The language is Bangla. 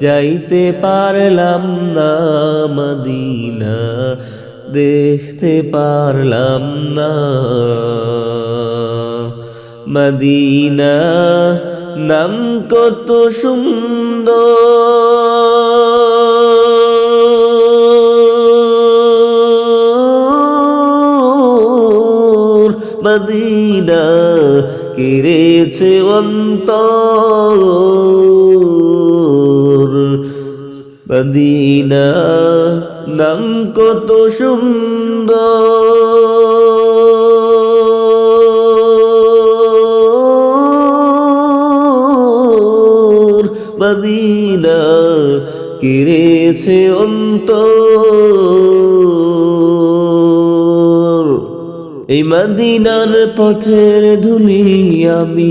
যাইতে পারলাম না মদিনা দেখতে পারলাম না মদিনা। নাম কত সুন্দর। মদিনা কিরেছে অন্তর। মদিনা নাম কত সুন্দর। মদিনা কিরেছে অন্তর। এই মদিনার পথের ধুলি আমি